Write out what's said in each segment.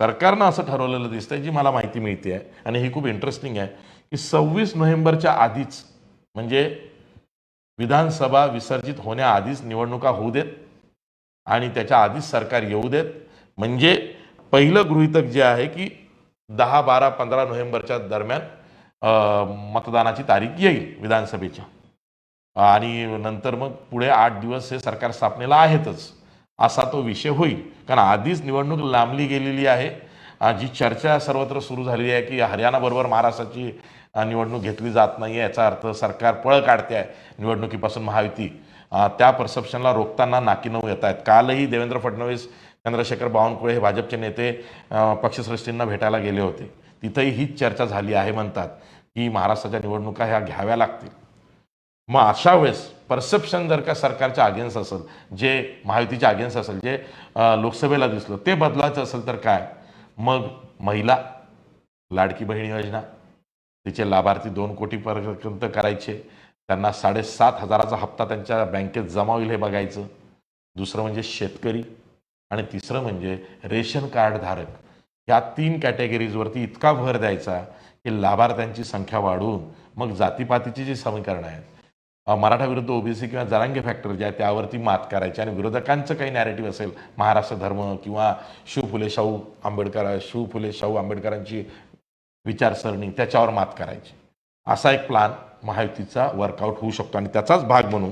सरकारनं असं ठरवलेलं दिसतंय जी मला माहिती मिळते आहे आणि ही खूप इंटरेस्टिंग आहे की सव्वीस नोव्हेंबरच्या आधीच म्हणजे विधानसभा विसर्जित होण्याआधीच निवडणुका होऊ देत आणि त्याच्या आधीच सरकार येऊ देत. म्हणजे पहिलं गृहितक जे आहे की दहा बारा पंधरा नोव्हेंबरच्या दरम्यान मतदानाची तारीख येईल विधानसभेच्या. आणि नंतर मग पुढे आठ दिवस हे सरकार स्थापनेला आहेतच. असा तो विषय होईल. कारण आधीच निवडणूक लांबली गेलेली आहे. जी चर्चा सर्वत्र सुरू झालेली आहे की हरियाणाबरोबर महाराष्ट्राची निवडणूक घेतली जात नाही याचा अर्थ सरकार पळ काढते आहे निवडणुकीपासून महायुती. त्या परसेप्शनला रोखताना नाकीनऊ येत आहेत. कालही देवेंद्र फडणवीस चंद्रशेखर बावनकुळे हे भाजपचे नेते पक्षसृष्टींना पक्षश्रेष्ठींना भेटायला गेले होते. तिथंही हीच चर्चा झाली आहे म्हणतात की महाराष्ट्राच्या निवडणुका ह्या घ्याव्या लागतील. मग अशा वेळेस परसेप्शन जर का सरकारच्या अगेन्स्ट असेल जे महायुतीच्या अगेन्स्ट असेल जे लोकसभेला दिसलं ते बदलायचं असेल तर काय? मग महिला लाडकी बहीण योजना तिचे लाभार्थी दोन कोटीपर्यंत करायचे त्यांना साडेसात हजाराचा हप्ता त्यांच्या बँकेत जमा होईल हे बघायचं. दुसरं म्हणजे शेतकरी आणि तिसरं म्हणजे रेशन कार्ड धारक. या तीन कॅटेगरीजवरती इतका भर द्यायचा की लाभार्थ्यांची संख्या वाढवून मग जातीपातीची जी समीकरणं आहेत मराठा विरुद्ध ओबीसी किंवा जरांगे फॅक्टर जे आहे त्यावरती मात करायची आणि विरोधकांचं काही नॅरेटिव्ह असेल महाराष्ट्र धर्म किंवा शिव फुले शाहू आंबेडकर शिव फुले शाहू आंबेडकरांची विचारसरणी त्याच्यावर मात करायची. असा एक प्लान महायुतीचा वर्कआउट होऊ शकतो आणि त्याचाच भाग म्हणून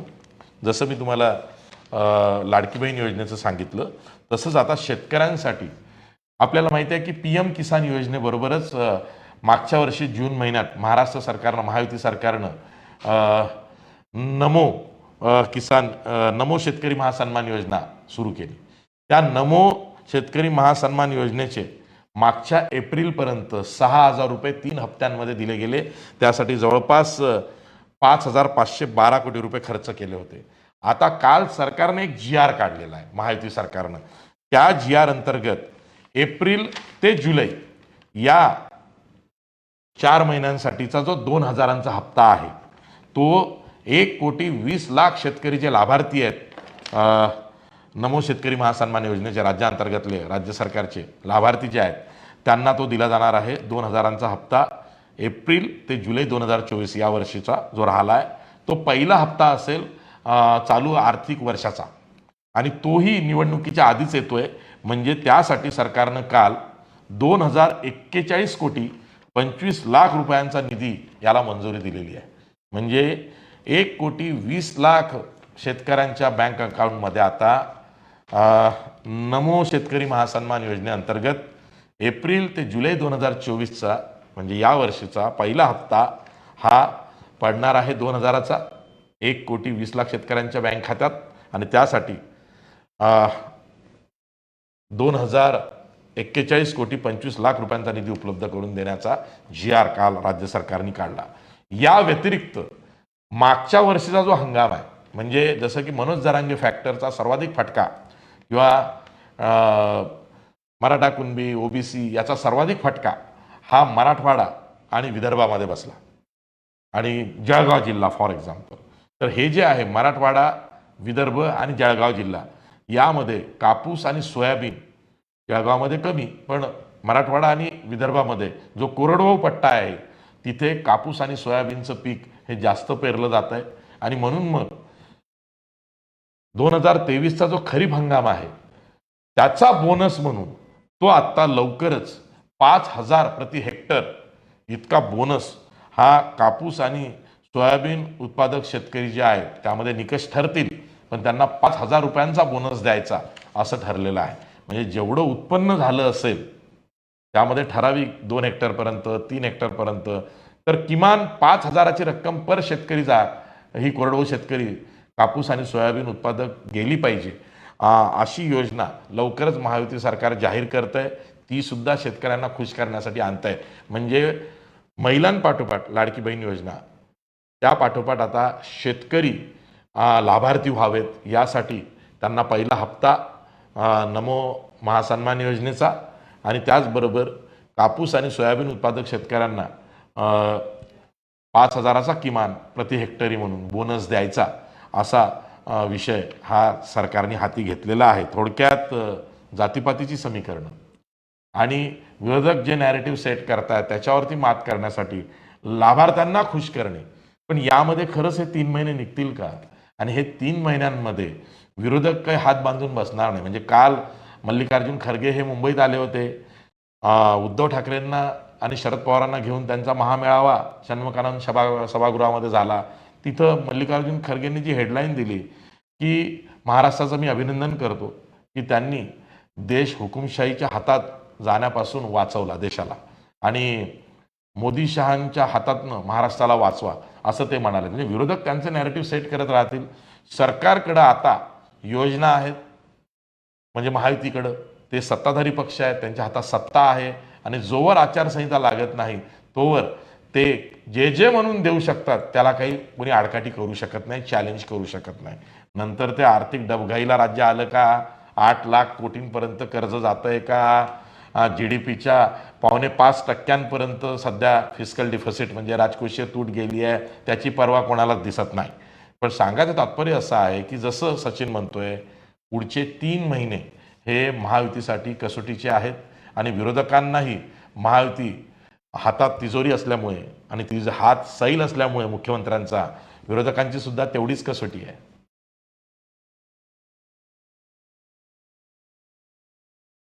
जसं मी तुम्हाला लाडकी बहीण योजनेचं सांगितलं तसंच आता शेतकऱ्यांसाठी आपल्याला माहिती आहे की पी एम किसान योजनेबरोबरच मागच्या वर्षी जून महिन्यात महाराष्ट्र सरकारनं महायुती सरकारनं नमो किसान नमो शेतकरी महासन्मान योजना सुरू केली. त्या नमो शेतकरी महासन्मान योजनेचे मागच्या एप्रिलपर्यंत सहा हजार रुपये तीन हप्त्यांमध्ये दिले गेले. त्यासाठी जवळपास पाच हजार पाचशे बारा कोटी रुपये खर्च केले होते. आता काल सरकारने एक जी आर काढलेला आहे महायुती सरकारनं. त्या जी आर अंतर्गत एप्रिल ते जुलै या चार महिन्यांसाठीचा जो दोन हजारांचा हप्ता आहे तो एक कोटी वीस लाख शेतकरी जे लाभार्थी आहेत नमो शेतकरी महासन्मान योजनेचे राज्याअंतर्गतले राज्य सरकारचे लाभार्थी जे आहेत त्यांना तो दिला जाणार आहे दोन हजारांचा हप्ता. एप्रिल ते जुलै दोन हजार चोवीस या वर्षीचा जो राहिला आहे तो पहिला हप्ता असेल चालू आर्थिक वर्षाचा. आणि तोही निवडणुकीच्या आधीच येतोय म्हणजे त्यासाठी सरकारनं काल दोन हजार एक्केचाळीस कोटी पंचवीस लाख रुपयांचा निधी याला मंजुरी दिलेली आहे. म्हणजे एक कोटी वीस लाख शेतकऱ्यांच्या बँक अकाउंटमध्ये आता नमो शेतकरी महासन्मान योजनेअंतर्गत एप्रिल ते जुलै दोन हजार चोवीसचा म्हणजे या वर्षीचा पहिला हप्ता हा पडणार आहे दोन हजाराचा. एक कोटी वीस लाख शेतकऱ्यांच्या बँक खात्यात आणि त्यासाठी दोन हजार एक्केचाळीस कोटी पंचवीस लाख रुपयांचा निधी उपलब्ध करून देण्याचा जी आर काल राज्य सरकारने काढला. या व्यतिरिक्त मागच्या वर्षीचा जो हंगाम आहे म्हणजे जसं की मनोज जरांगे फॅक्टरचा सर्वाधिक फटका किंवा मराठा कुणबी ओबीसी याचा सर्वाधिक फटका हा मराठवाडा आणि विदर्भामध्ये बसला. आणि जळगाव जिल्हा फॉर एक्झाम्पल तर हे जे आहे मराठवाडा विदर्भ आणि जळगाव जिल्हा यामध्ये कापूस आणि सोयाबीन जळगावमध्ये कमी पण मराठवाडा आणि विदर्भामध्ये जो कोरडवाहू पट्टा आहे तिथे कापूस आणि सोयाबीनचं पीक हे जास्त पेरलं जात आहे. आणि म्हणून मग दोन हजार तेवीसचा जो खरीप हंगाम आहे त्याचा बोनस म्हणून तो आत्ता लवकरच पाच हजार प्रति हेक्टर इतका बोनस हा कापूस आणि सोयाबीन उत्पादक शेतकरी जे आहेत त्यामध्ये निकष ठरतील. पण त्यांना पाच हजार रुपयांचा बोनस द्यायचा असं ठरलेलं आहे. म्हणजे जेवढं उत्पन्न झालं असेल त्यामध्ये ठराविक दोन हेक्टरपर्यंत तीन हेक्टरपर्यंत तर किमान पाच हजाराची रक्कम पर शेतकरी जा ही कोरडवाहू शेतकरी कापूस आणि सोयाबीन उत्पादक गेली पाहिजे. अशी योजना लवकरच महायुती सरकार जाहीर करत आहे ती सुद्धा शेतकऱ्यांना खुश करण्यासाठी आणत आहे म्हणजे महिलांपाठोपाठ लाडकी बहीण योजना त्या पाठोपाठ आता शेतकरी लाभार्थी व्हावेत यासाठी त्यांना पहिला हप्ता नमो महासन्मान योजनेचा आणि त्याचबरोबर कापूस आणि सोयाबीन उत्पादक शेतकऱ्यांना पाच हजाराचा किमान प्रति हेक्टरी म्हणून बोनस द्यायचा असा विषय हा सरकारने हाती घेतलेला आहे. थोडक्यात जातीपातीची समीकरणं आणि विरोधक जे नॅरेटिव्ह सेट करतात त्याच्यावरती मात करण्यासाठी लाभार्थ्यांना खुश करणे. पण यामध्ये खरंच हे तीन महिने निघतील का? आणि हे तीन महिन्यांमध्ये विरोधक काही हात बांधून बसणार नाही. म्हणजे काल मल्लिकार्जुन खरगे हे मुंबईत आले होते. उद्धव ठाकरेंना आणि शरद पवारांना घेऊन त्यांचा महामेळावा षण्मुखानंद सभा सभागृहामध्ये झाला. तिथं मल्लिकार्जुन खरगेंनी जी हेडलाईन दिली की महाराष्ट्राचं मी अभिनंदन करतो की त्यांनी देश हुकुमशाहीच्या हातात जाण्यापासून वाचवला देशाला. आणि मोदी शहांच्या हातातनं महाराष्ट्राला वाचवा असं ते म्हणाले. म्हणजे विरोधक त्यांचे नॅरेटिव्ह सेट करत राहतील. सरकारकडं आता योजना आहेत. म्हणजे महायुतीकडं. ते सत्ताधारी पक्ष आहेत. त्यांच्या हातात सत्ता आहे. आणि जोवर आचारसंहिता लागत नाही तोवर ते जे जे म्हणून देऊ शकतात त्याला काही कोणी आडकाठी करू शकत नाही चॅलेंज करू शकत नाही. नंतर ते आर्थिक डबघाईला राज्य आलं का? आठ लाख कोटींपर्यंत कर्ज जातंय का? जी डी पीच्या पावणे पाच टक्क्यांपर्यंत सध्या फिजिकल डिफॉसिट म्हणजे राजकोषीय तूट गेली आहे त्याची पर्वा कोणालाच दिसत नाही. पण सांगायचं तात्पर्य असं आहे की जसं सचिन म्हणतोय पुढचे तीन महिने हे महायुतीसाठी कसोटीचे आहेत. आणि विरोधकांनाही महायुती हातात तिजोरी असल्यामुळे आणि तिचा हात सैल असल्यामुळे मुख्यमंत्र्यांचा विरोधकांची सुद्धा तेवढीच कसोटी आहे.